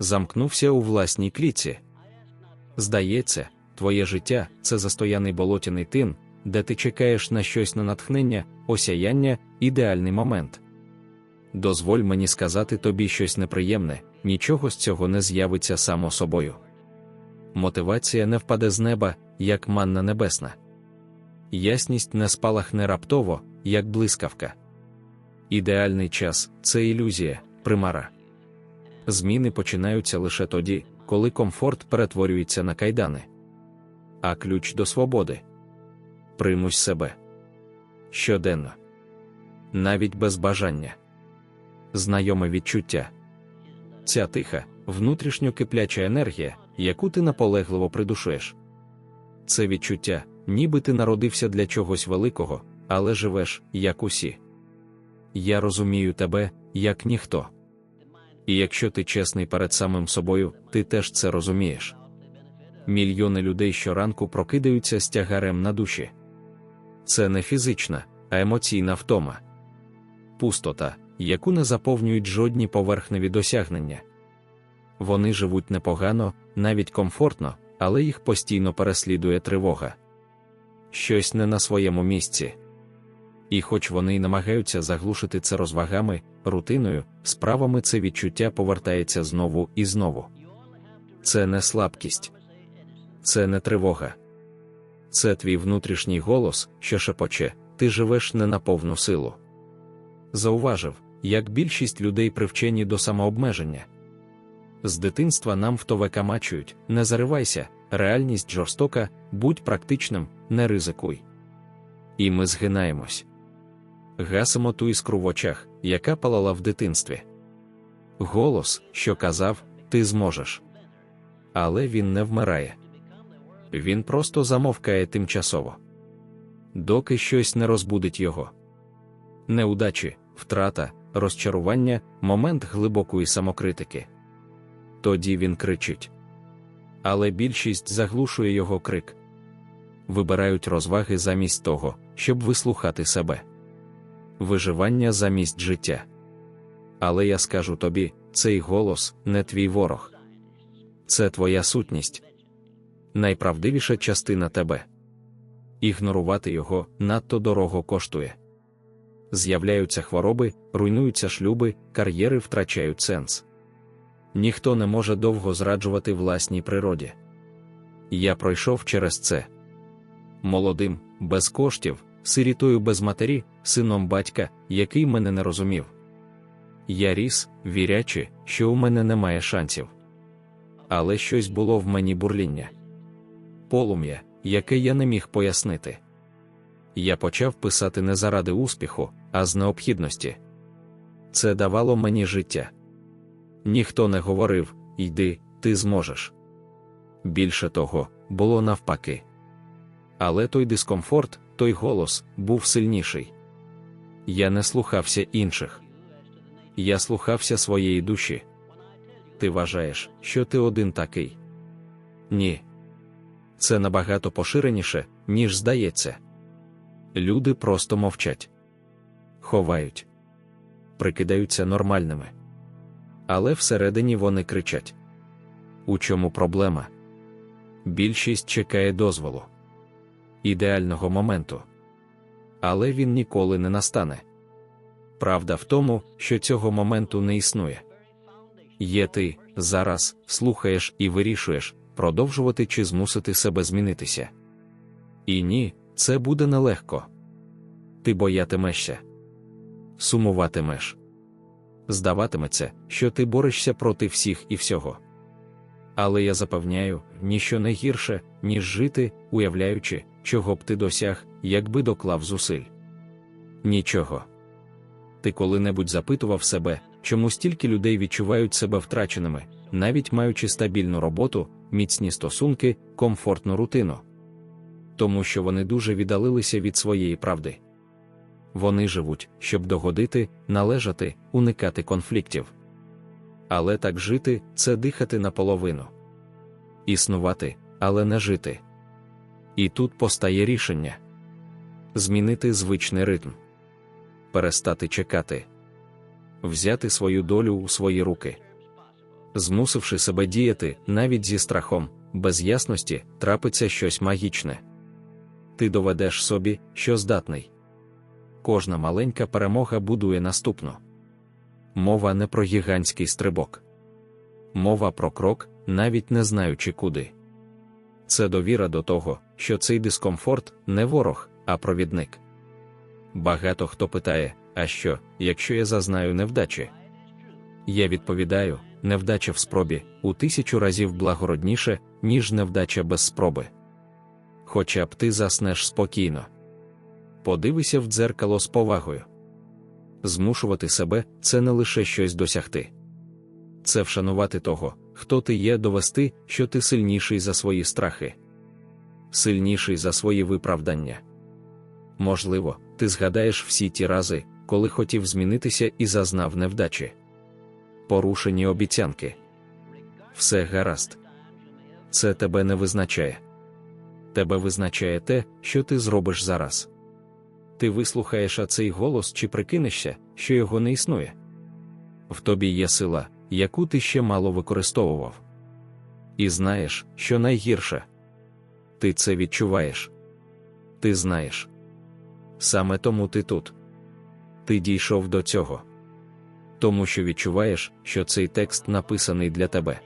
замкнувся у власній клітці. Здається, твоє життя це застояний болотяний тин, де ти чекаєш на щось на натхнення, осяяння, ідеальний момент. Дозволь мені сказати тобі щось неприємне, нічого з цього не з'явиться само собою. Мотивація не впаде з неба, як манна небесна. Ясність не спалахне раптово, як блискавка. Ідеальний час це ілюзія, примара. Зміни починаються лише тоді, коли комфорт перетворюється на кайдани. А ключ до свободи примусь себе щоденно, навіть без бажання, знайоме відчуття. Ця тиха, внутрішньо кипляча енергія, яку ти наполегливо придушуєш. Це відчуття, ніби ти народився для чогось великого, але живеш, як усі. Я розумію тебе, як ніхто. І якщо ти чесний перед самим собою, ти теж це розумієш. Мільйони людей щоранку прокидаються з тягарем на душі. Це не фізична, а емоційна втома. Пустота, яку не заповнюють жодні поверхневі досягнення. Вони живуть непогано, навіть комфортно, але їх постійно переслідує тривога. Щось не на своєму місці. І хоч вони й намагаються заглушити це розвагами, рутиною, справами це відчуття повертається знову і знову. Це не слабкість, це не тривога. Це твій внутрішній голос, що шепоче, ти живеш не на повну силу. Зауважив, як більшість людей привчені до самообмеження. З дитинства нам втовекамачують, не заривайся, реальність жорстока, будь практичним, не ризикуй. І ми згинаємось. Гасимо ту іскру в очах, яка палала в дитинстві. Голос, що казав, ти зможеш. Але він не вмирає. Він просто замовкає тимчасово. Доки щось не розбудить його. Неудачі, втрата, розчарування, момент глибокої самокритики. Тоді він кричить. Але більшість заглушує його крик. Вибирають розваги замість того, щоб вислухати себе. Виживання замість життя. Але я скажу тобі, цей голос не твій ворог. Це твоя сутність. Найправдивіша частина тебе. Ігнорувати його надто дорого коштує. З'являються хвороби, руйнуються шлюби, кар'єри втрачають сенс. Ніхто не може довго зраджувати власній природі. Я пройшов через це молодим, без коштів, сирітою без матері, сином батька, який мене не розумів. Я ріс, вірячи, що у мене немає шансів. Але щось було в мені бурління, полум'я, яке я не міг пояснити. Я почав писати не заради успіху, а з необхідності. Це давало мені життя. Ніхто не говорив йди, ти зможеш. Більше того, було навпаки. Але той дискомфорт, той голос був сильніший. Я не слухався інших. Я слухався своєї душі. Ти вважаєш, що ти один такий? Ні. Це набагато поширеніше, ніж здається. Люди просто мовчать, ховають, прикидаються нормальними. Але всередині вони кричать: У чому проблема? Більшість чекає дозволу, ідеального моменту. Але він ніколи не настане. Правда в тому, що цього моменту не існує. Є ти зараз слухаєш і вирішуєш, продовжувати чи змусити себе змінитися. І ні, це буде нелегко. Ти боятимешся, сумуватимеш. Здаватиметься, що ти борешся проти всіх і всього. Але я запевняю, ніщо не гірше, ніж жити, уявляючи, чого б ти досяг, якби доклав зусиль. Нічого. Ти коли-небудь запитував себе, чому стільки людей відчувають себе втраченими, навіть маючи стабільну роботу, міцні стосунки, комфортну рутину. Тому що вони дуже віддалилися від своєї правди. Вони живуть, щоб догодити, належати, уникати конфліктів. Але так жити це дихати наполовину. Існувати, але не жити. І тут постає рішення змінити звичний ритм, перестати чекати, взяти свою долю у свої руки, Змусивши себе діяти навіть зі страхом, без ясності трапиться щось магічне. Ти доведеш собі, що здатний. Кожна маленька перемога будує наступну. Мова не про гігантський стрибок. Мова про крок, навіть не знаючи куди. Це довіра до того, що цей дискомфорт не ворог, а провідник. Багато хто питає, а що, якщо я зазнаю невдачі? Я відповідаю, невдача в спробі у тисячу разів благородніше, ніж невдача без спроби. Хоча б ти заснеш спокійно. Подивися в дзеркало з повагою. Змушувати себе це не лише щось досягти, це вшанувати того, хто ти є, довести, що ти сильніший за свої страхи, сильніший за свої виправдання. Можливо, ти згадаєш всі ті рази, коли хотів змінитися і зазнав невдачі. Порушені обіцянки. Все гаразд. Це тебе не визначає. Тебе визначає те, що ти зробиш зараз. Ти вислухаєш цей голос чи прикинешся, що його не існує. В тобі є сила, яку ти ще мало використовував. І знаєш, що найгірше. Ти це відчуваєш. Ти знаєш. Саме тому ти тут. Ти дійшов до цього. Тому що відчуваєш, що цей текст написаний для тебе.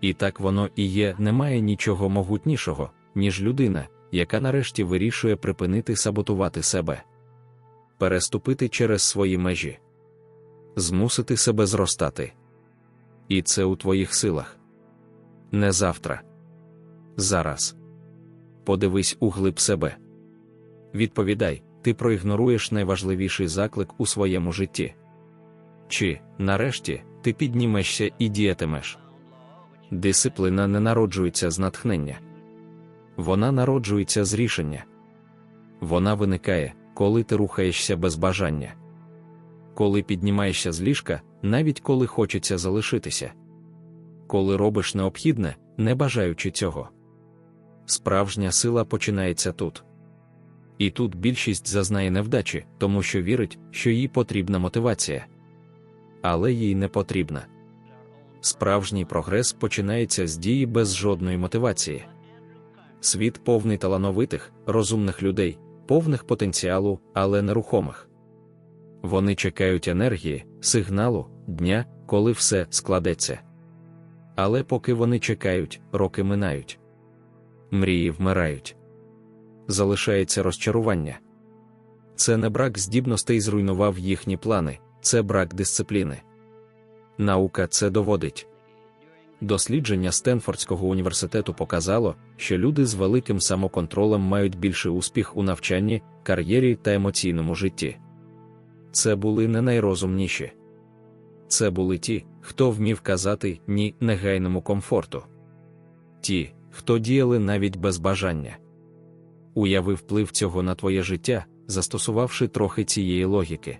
І так воно і є, немає нічого могутнішого, ніж людина, яка нарешті вирішує припинити саботувати себе, переступити через свої межі, змусити себе зростати. І це у твоїх силах. Не завтра. Зараз. Подивись у глиб себе. Відповідай, ти проігноруєш найважливіший заклик у своєму житті. Чи, нарешті, ти піднімешся і діятимеш. Дисципліна не народжується з натхнення. Вона народжується з рішення. Вона виникає, коли ти рухаєшся без бажання. Коли піднімаєшся з ліжка, навіть коли хочеться залишитися. Коли робиш необхідне, не бажаючи цього. Справжня сила починається тут. І тут більшість зазнає невдачі, тому що вірить, що їй потрібна мотивація. Але їй не потрібна. Справжній прогрес починається з дії без жодної мотивації. Світ повний талановитих, розумних людей, повних потенціалу, але нерухомих. Вони чекають енергії, сигналу, дня, коли все складеться. Але поки вони чекають, роки минають. Мрії вмирають. Залишається розчарування. Це не брак здібностей зруйнував їхні плани, це брак дисципліни. Наука це доводить. Дослідження Стенфордського університету показало, що люди з великим самоконтролем мають більший успіх у навчанні, кар'єрі та емоційному житті. Це були не найрозумніші. Це були ті, хто вмів казати ні негайному комфорту. Ті, хто діяли навіть без бажання. Уяви вплив цього на твоє життя, застосувавши трохи цієї логіки.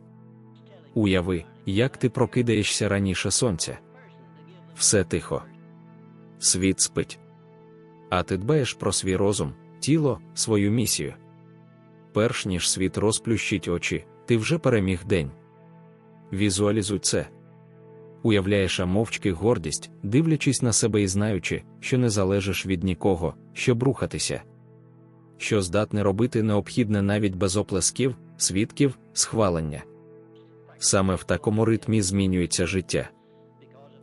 Уяви, як ти прокидаєшся раніше сонця. Все тихо. Світ спить. А ти дбаєш про свій розум, тіло, свою місію. Перш ніж світ розплющить очі, ти вже переміг день. Візуалізуй це. Уявляєш а мовчки гордість, дивлячись на себе і знаючи, що не залежиш від нікого, щоб рухатися. Що здатне робити необхідне навіть без оплесків, свідків, схвалення. Саме в такому ритмі змінюється життя.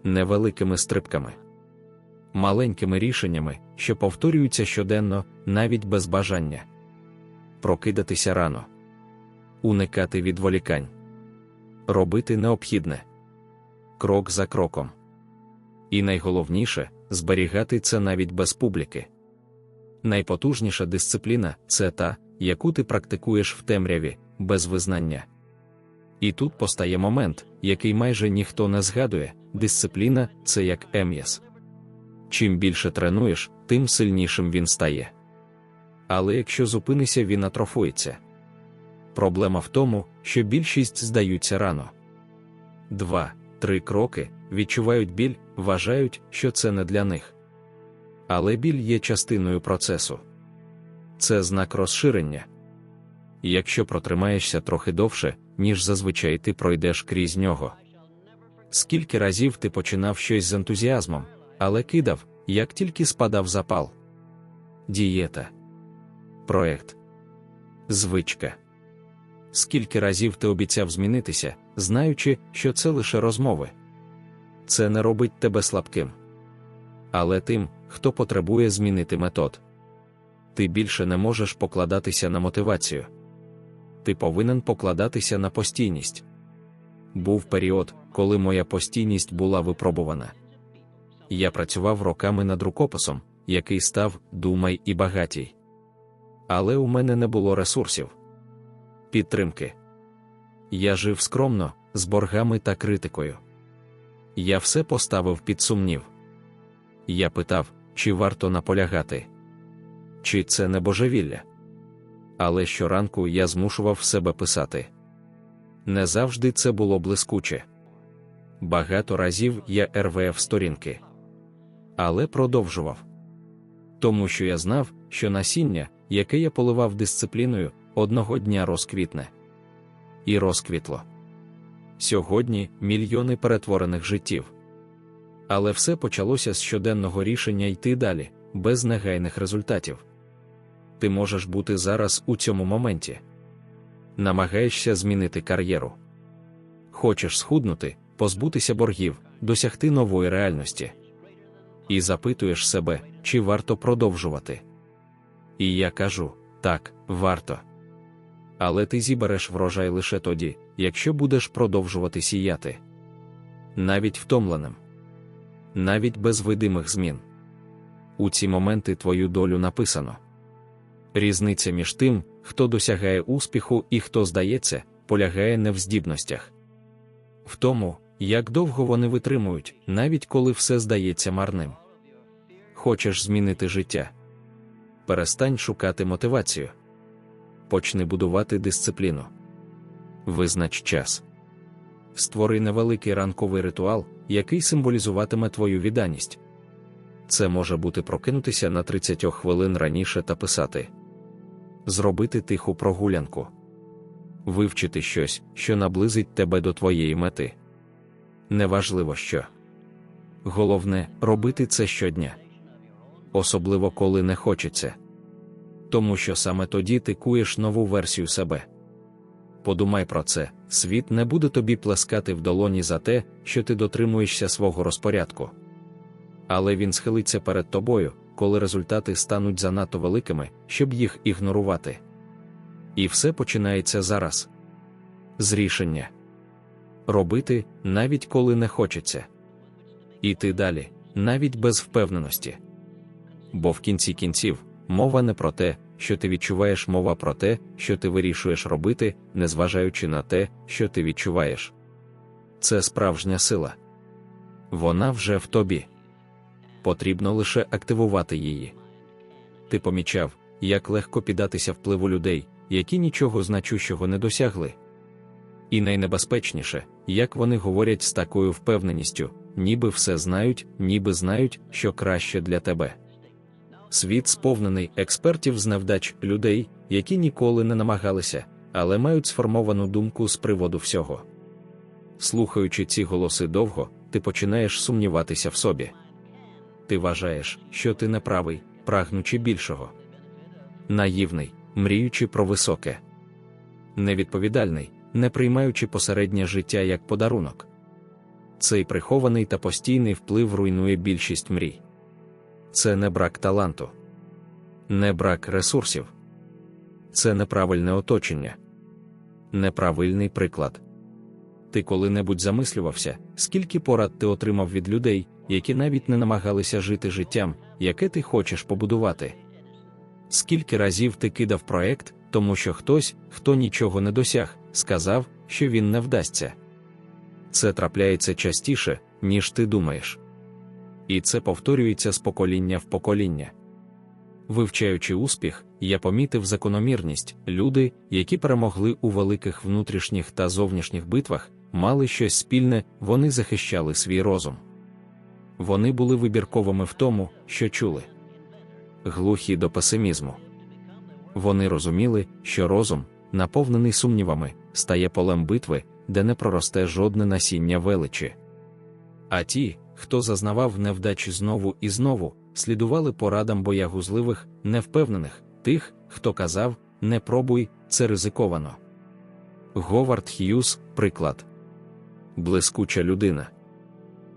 Невеликими стрибками, маленькими рішеннями, що повторюються щоденно, навіть без бажання, прокидатися рано, уникати відволікань, робити необхідне крок за кроком. І найголовніше зберігати це навіть без публіки. Найпотужніша дисципліна це та, яку ти практикуєш в темряві, без визнання. І тут постає момент, який майже ніхто не згадує: дисципліна це як ем'яс. Чим більше тренуєш, тим сильнішим він стає. Але якщо зупинися, він атрофується. Проблема в тому, що більшість здаються рано. Два, три кроки відчувають біль, вважають, що це не для них. Але біль є частиною процесу. Це знак розширення. Якщо протримаєшся трохи довше, ніж зазвичай ти пройдеш крізь нього. Скільки разів ти починав щось з ентузіазмом, але кидав, як тільки спадав запал. Дієта. Проект. Звичка. Скільки разів ти обіцяв змінитися, знаючи, що це лише розмови. Це не робить тебе слабким. Але тим, хто потребує змінити метод. Ти більше не можеш покладатися на мотивацію. Ти повинен покладатися на постійність. Був період, коли моя постійність була випробувана. Я працював роками над рукописом, який став думай і багатій. Але у мене не було ресурсів. Підтримки. Я жив скромно, з боргами та критикою. Я все поставив під сумнів. Я питав, чи варто наполягати, чи це не божевілля. Але щоранку я змушував себе писати. Не завжди це було блискуче. Багато разів я РВФ сторінки. Але продовжував. Тому що я знав, що насіння, яке я поливав дисципліною, одного дня розквітне. І розквітло. Сьогодні мільйони перетворених життів. Але все почалося з щоденного рішення йти далі, без негайних результатів. Ти можеш бути зараз у цьому моменті. Намагаєшся змінити кар'єру. Хочеш схуднути, позбутися боргів, досягти нової реальності. І запитуєш себе, чи варто продовжувати. І я кажу так, варто. Але ти зібереш врожай лише тоді, якщо будеш продовжувати сіяти. Навіть втомленим, навіть без видимих змін. У ці моменти твою долю написано. Різниця між тим, хто досягає успіху і хто здається, полягає не в здібностях. В тому, як довго вони витримують, навіть коли все здається марним. Хочеш змінити життя. Перестань шукати мотивацію. Почни будувати дисципліну. Визнач час. Створи невеликий ранковий ритуал, який символізуватиме твою відданість. Це може бути прокинутися на 30 хвилин раніше та писати, зробити тиху прогулянку, вивчити щось, що наблизить тебе до твоєї мети. Неважливо що. Головне робити це щодня, особливо коли не хочеться. Тому що саме тоді ти куєш нову версію себе. Подумай про це, світ не буде тобі плескати в долоні за те, що ти дотримуєшся свого розпорядку. Але він схилиться перед тобою, коли результати стануть занадто великими, щоб їх ігнорувати. І все починається зараз з рішення робити, навіть коли не хочеться, іти далі, навіть без впевненості. Бо в кінці кінців мова не про те, що ти відчуваєш мова про те, що ти вирішуєш робити, незважаючи на те, що ти відчуваєш. Це справжня сила. Вона вже в тобі. Потрібно лише активувати її. Ти помічав, як легко піддатися впливу людей, які нічого значущого не досягли. І найнебезпечніше, як вони говорять з такою впевненістю, ніби все знають, ніби знають, що краще для тебе. Світ сповнений експертів з невдач людей, які ніколи не намагалися, але мають сформовану думку з приводу всього. Слухаючи ці голоси довго, ти починаєш сумніватися в собі. Ти вважаєш, що ти неправий, прагнучи більшого. Наївний, мріючи про високе, невідповідальний, не приймаючи посереднє життя як подарунок. Цей прихований та постійний вплив руйнує більшість мрій. Це не брак таланту, не брак ресурсів, це неправильне оточення, неправильний приклад. Ти коли-небудь замислювався, скільки порад ти отримав від людей, які навіть не намагалися жити життям, яке ти хочеш побудувати. Скільки разів ти кидав проект, тому що хтось, хто нічого не досяг, сказав, що він не вдасться. Це трапляється частіше, ніж ти думаєш. І це повторюється з покоління в покоління. Вивчаючи успіх, я помітив закономірність люди, які перемогли у великих внутрішніх та зовнішніх битвах, мали щось спільне, вони захищали свій розум. Вони були вибірковими в тому, що чули, глухі до песимізму. Вони розуміли, що розум, наповнений сумнівами, стає полем битви, де не проросте жодне насіння величі. А ті, хто зазнавав невдачі знову і знову, слідували порадам боягузливих, невпевнених, тих, хто казав не пробуй, це ризиковано. Говард Х'юз, приклад блискуча людина,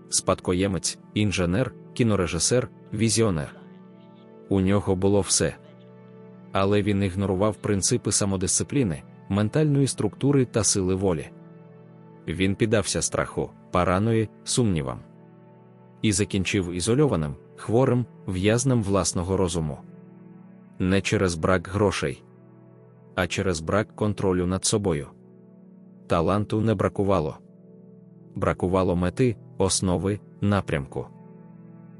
спадкоємець, інженер, кінорежисер, візіонер. У нього було все. Але він ігнорував принципи самодисципліни, ментальної структури та сили волі. Він піддався страху, параної, сумнівам і закінчив ізольованим, хворим, в'язнем власного розуму. Не через брак грошей, а через брак контролю над собою. Таланту не бракувало. Бракувало мети, основи, напрямку.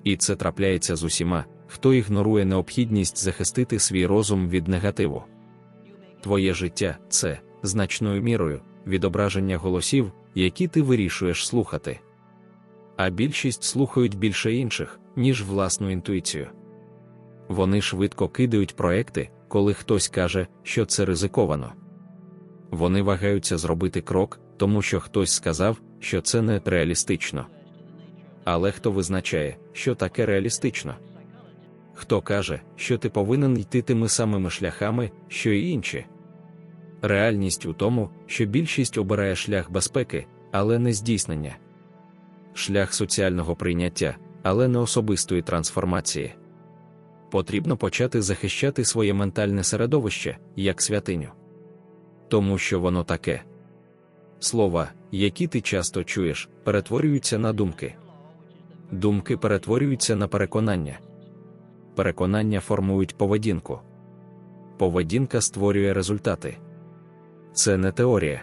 І це трапляється з усіма, хто ігнорує необхідність захистити свій розум від негативу. Твоє життя це, значною мірою, відображення голосів, які ти вирішуєш слухати. А більшість слухають більше інших, ніж власну інтуїцію. Вони швидко кидають проекти, коли хтось каже, що це ризиковано. Вони вагаються зробити крок, тому що хтось сказав, що це не реалістично. Але хто визначає, що таке реалістично? Хто каже, що ти повинен йти тими самими шляхами, що й інші? Реальність у тому, що більшість обирає шлях безпеки, але не здійснення, шлях соціального прийняття, але не особистої трансформації. Потрібно почати захищати своє ментальне середовище як святиню. Тому що воно таке. Слова, які ти часто чуєш, перетворюються на думки. Думки перетворюються на переконання. Переконання формують поведінку. Поведінка створює результати. Це не теорія,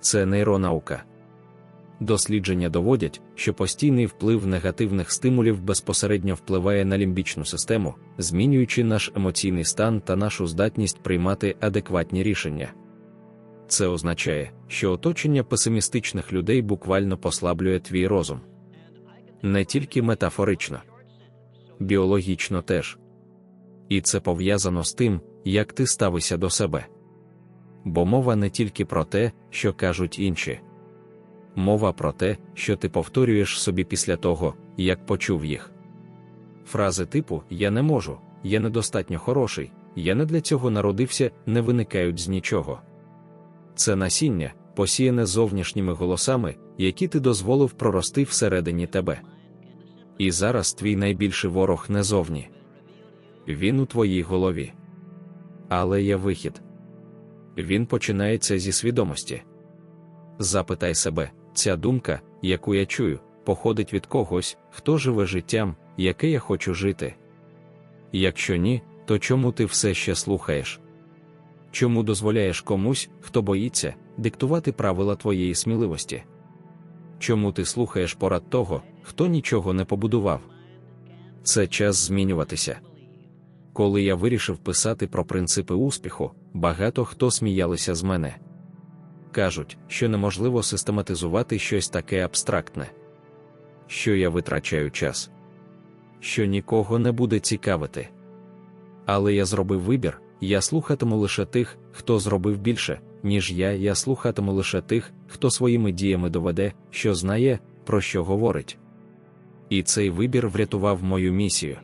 це нейронаука. Дослідження доводять, що постійний вплив негативних стимулів безпосередньо впливає на лімбічну систему, змінюючи наш емоційний стан та нашу здатність приймати адекватні рішення. Це означає, що оточення песимістичних людей буквально послаблює твій розум. Не тільки метафорично, біологічно теж. І це пов'язано з тим, як ти ставишся до себе. Бо мова не тільки про те, що кажуть інші. Мова про те, що ти повторюєш собі після того, як почув їх. Фрази типу Я не можу, я недостатньо хороший, я не для цього народився, не виникають з нічого. Це насіння, посіяне зовнішніми голосами, які ти дозволив прорости всередині тебе. І зараз твій найбільший ворог не зовні. Він у твоїй голові. Але є вихід. Він починається зі свідомості. Запитай себе, ця думка, яку я чую, походить від когось, хто живе життям, яке я хочу жити. Якщо ні, то чому ти все ще слухаєш? Чому дозволяєш комусь, хто боїться, диктувати правила твоєї сміливості? Чому ти слухаєш порад того, хто нічого не побудував? Це час змінюватися. Коли я вирішив писати про принципи успіху, багато хто сміялися з мене. Кажуть, що неможливо систематизувати щось таке абстрактне, що я витрачаю час, що нікого не буде цікавити. Але я зробив вибір, я слухатиму лише тих, хто зробив більше, ніж я, я слухатиму лише тих, хто своїми діями доведе, що знає, про що говорить. І цей вибір врятував мою місію.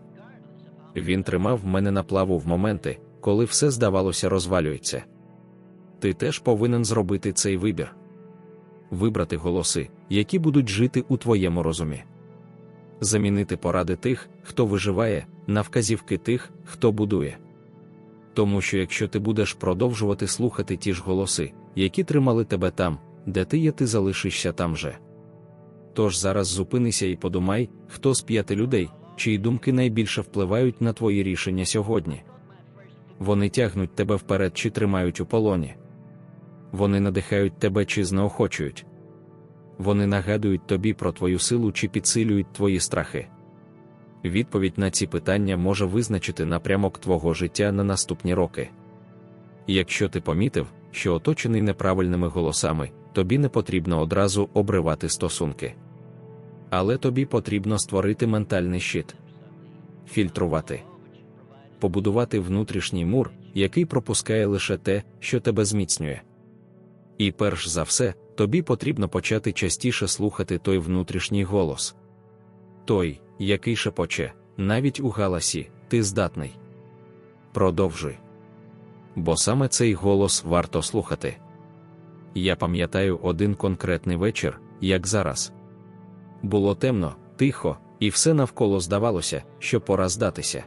Він тримав мене на плаву в моменти, коли все здавалося розвалюється. Ти теж повинен зробити цей вибір. Вибрати голоси, які будуть жити у твоєму розумі. Замінити поради тих, хто виживає, на вказівки тих, хто будує. Тому що якщо ти будеш продовжувати слухати ті ж голоси, які тримали тебе там, де ти є, ти залишишся там же. Тож зараз зупинися і подумай, хто з п'яти людей, чиї думки найбільше впливають на твої рішення сьогодні. Вони тягнуть тебе вперед чи тримають у полоні. Вони надихають тебе чи знеохочують. Вони нагадують тобі про твою силу чи підсилюють твої страхи. Відповідь на ці питання може визначити напрямок твого життя на наступні роки. Якщо ти помітив, що оточений неправильними голосами, тобі не потрібно одразу обривати стосунки. Але тобі потрібно створити ментальний щит, фільтрувати, побудувати внутрішній мур, який пропускає лише те, що тебе зміцнює. І перш за все, тобі потрібно почати частіше слухати той внутрішній голос. Той, який шепоче, навіть у галасі, ти здатний. Продовжуй. Бо саме цей голос варто слухати. Я пам'ятаю один конкретний вечір, як зараз. Було темно, тихо, і все навколо здавалося, що пора здатися.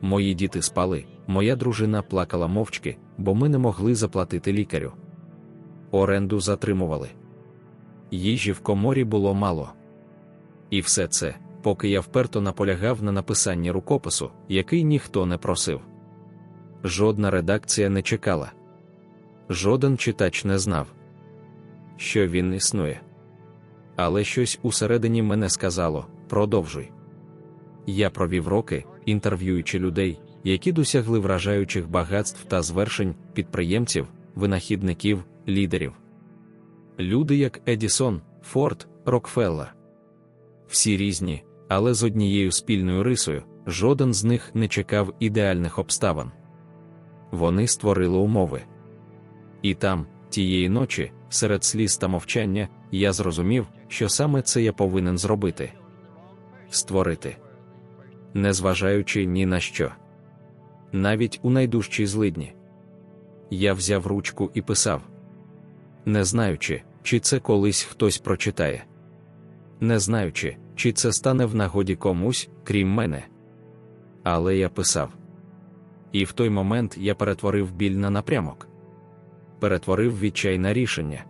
Мої діти спали, моя дружина плакала мовчки, бо ми не могли заплатити лікарю. Оренду затримували. Їжі в коморі було мало. І все це, поки я вперто наполягав на написанні рукопису, який ніхто не просив. Жодна редакція не чекала. Жоден читач не знав, що він існує. Але щось усередині мене сказало продовжуй. Я провів роки, інтерв'юючи людей, які досягли вражаючих багатств та звершень підприємців, винахідників, лідерів. Люди, як Едісон, Форд, Рокфеллер. Всі різні, але з однією спільною рисою, жоден з них не чекав ідеальних обставин. Вони створили умови. І там, тієї ночі, серед сліз та мовчання, я зрозумів, що саме це я повинен зробити створити, незважаючи ні на що. Навіть у найдужчій злидні. Я взяв ручку і писав, не знаючи, чи це колись хтось прочитає, не знаючи, чи це стане в нагоді комусь, крім мене. Але я писав. І в той момент я перетворив біль на напрямок, перетворив відчай на рішення.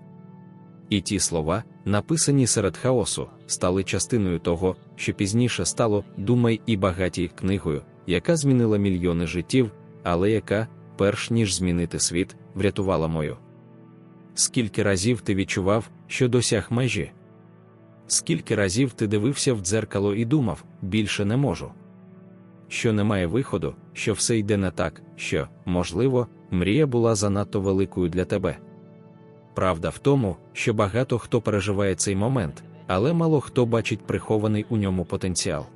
І ті слова, написані серед хаосу, стали частиною того, що пізніше стало Думай і багатій книгою, яка змінила мільйони життів, але яка, перш ніж змінити світ, врятувала мою. Скільки разів ти відчував, що досяг межі? Скільки разів ти дивився в дзеркало і думав, більше не можу. Що немає виходу, що все йде не так, що, можливо, мрія була занадто великою для тебе. Правда в тому, що багато хто переживає цей момент, але мало хто бачить прихований у ньому потенціал.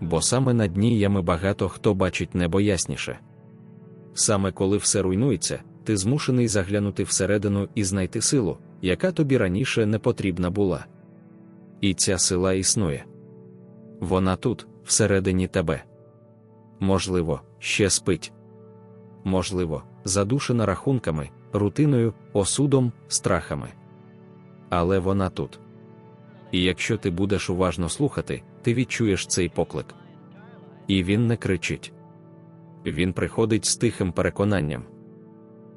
Бо саме на дні ями багато хто бачить небо ясніше. Саме коли все руйнується, ти змушений заглянути всередину і знайти силу, яка тобі раніше не потрібна була. І ця сила існує. Вона тут, всередині тебе. Можливо, ще спить. Можливо, задушена рахунками, рутиною, осудом, страхами. Але вона тут. І якщо ти будеш уважно слухати, ти відчуєш цей поклик. І він не кричить. Він приходить з тихим переконанням,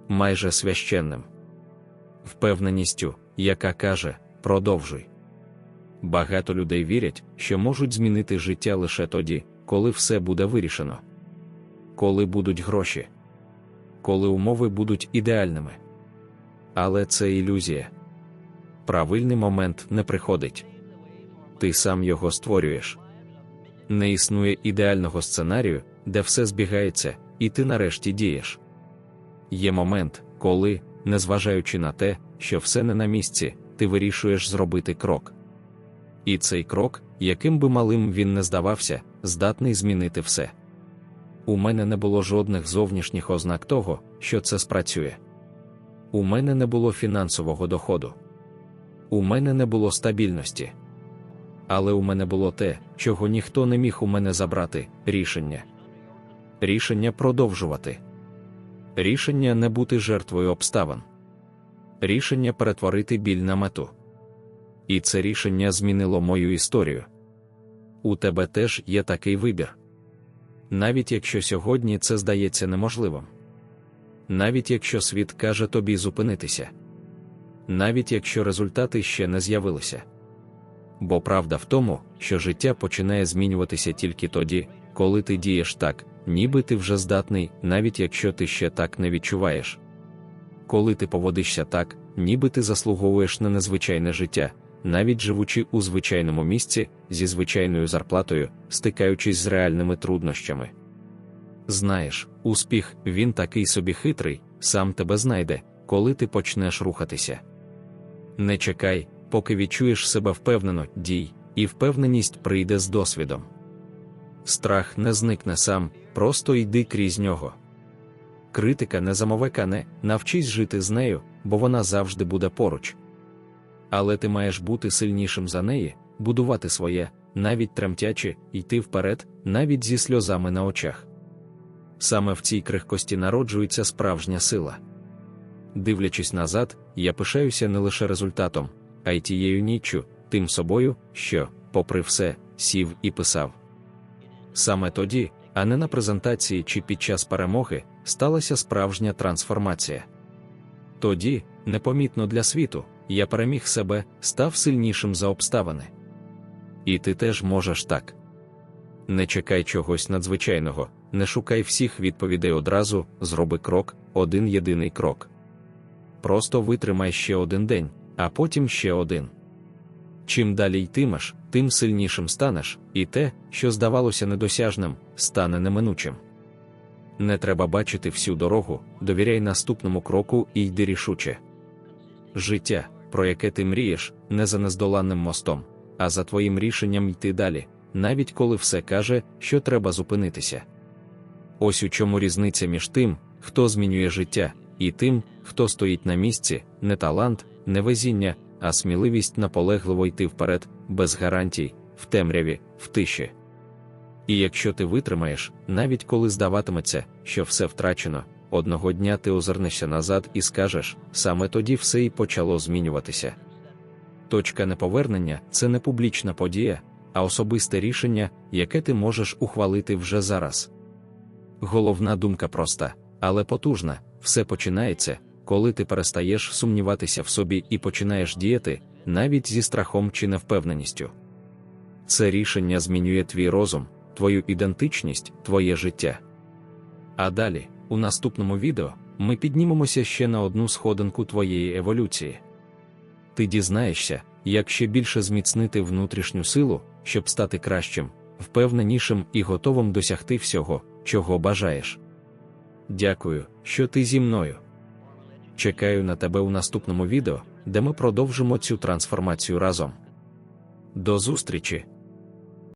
майже священним, впевненістю, яка каже: продовжуй. Багато людей вірять, що можуть змінити життя лише тоді, коли все буде вирішено, коли будуть гроші, коли умови будуть ідеальними. Але це ілюзія. Правильний момент не приходить. Ти сам його створюєш. Не існує ідеального сценарію, де все збігається, і ти нарешті дієш. Є момент, коли, незважаючи на те, що все не на місці, ти вирішуєш зробити крок. І цей крок, яким би малим він не здавався, здатний змінити все. У мене не було жодних зовнішніх ознак того, що це спрацює. У мене не було фінансового доходу. У мене не було стабільності. Але у мене було те, чого ніхто не міг у мене забрати рішення. Рішення продовжувати. Рішення не бути жертвою обставин. Рішення перетворити біль на мету. І це рішення змінило мою історію. У тебе теж є такий вибір. Навіть якщо сьогодні це здається неможливим. Навіть якщо світ каже тобі зупинитися. Навіть якщо результати ще не з'явилися. Бо правда в тому, що життя починає змінюватися тільки тоді, коли ти дієш так, ніби ти вже здатний, навіть якщо ти ще так не відчуваєш. Коли ти поводишся так, ніби ти заслуговуєш на незвичайне життя, навіть живучи у звичайному місці зі звичайною зарплатою, стикаючись з реальними труднощами. Знаєш, успіх він такий собі хитрий, сам тебе знайде, коли ти почнеш рухатися. Не чекай, поки відчуєш себе впевнено, дій, і впевненість прийде з досвідом. Страх не зникне сам, просто йди крізь нього. Критика не замове кане, навчись жити з нею, бо вона завжди буде поруч. Але ти маєш бути сильнішим за неї, будувати своє, навіть тремтячи, йти вперед, навіть зі сльозами на очах. Саме в цій крихкості народжується справжня сила. Дивлячись назад, я пишаюся не лише результатом, а й тією ніччю, тим собою, що, попри все, сів і писав. Саме тоді, а не на презентації чи під час перемоги, сталася справжня трансформація. Тоді, непомітно для світу, я переміг себе, став сильнішим за обставини. І ти теж можеш так. Не чекай чогось надзвичайного, не шукай всіх відповідей одразу, зроби крок, один єдиний крок. Просто витримай ще один день, а потім ще один. Чим далі йтимеш, тим сильнішим станеш, і те, що здавалося недосяжним, стане неминучим. Не треба бачити всю дорогу, довіряй наступному кроку і йди рішуче. Життя, про яке ти мрієш, не за нездоланним мостом, а за твоїм рішенням йти далі, навіть коли все каже, що треба зупинитися. Ось у чому різниця між тим, хто змінює життя, і тим, хто стоїть на місці, не талант, не везіння, а сміливість наполегливо йти вперед, без гарантій, в темряві, в тиші. І якщо ти витримаєш, навіть коли здаватиметься, що все втрачено, одного дня ти озирнешся назад і скажеш, саме тоді все і почало змінюватися. Точка неповернення це не публічна подія, а особисте рішення, яке ти можеш ухвалити вже зараз. Головна думка проста, але потужна, все починається, коли ти перестаєш сумніватися в собі і починаєш діяти, навіть зі страхом чи невпевненістю. Це рішення змінює твій розум, твою ідентичність, твоє життя. А далі, у наступному відео, ми піднімемося ще на одну сходинку твоєї еволюції. Ти дізнаєшся, як ще більше зміцнити внутрішню силу, щоб стати кращим, впевненішим і готовим досягти всього, чого бажаєш. Дякую, що ти зі мною. Чекаю на тебе у наступному відео, де ми продовжимо цю трансформацію разом. До зустрічі!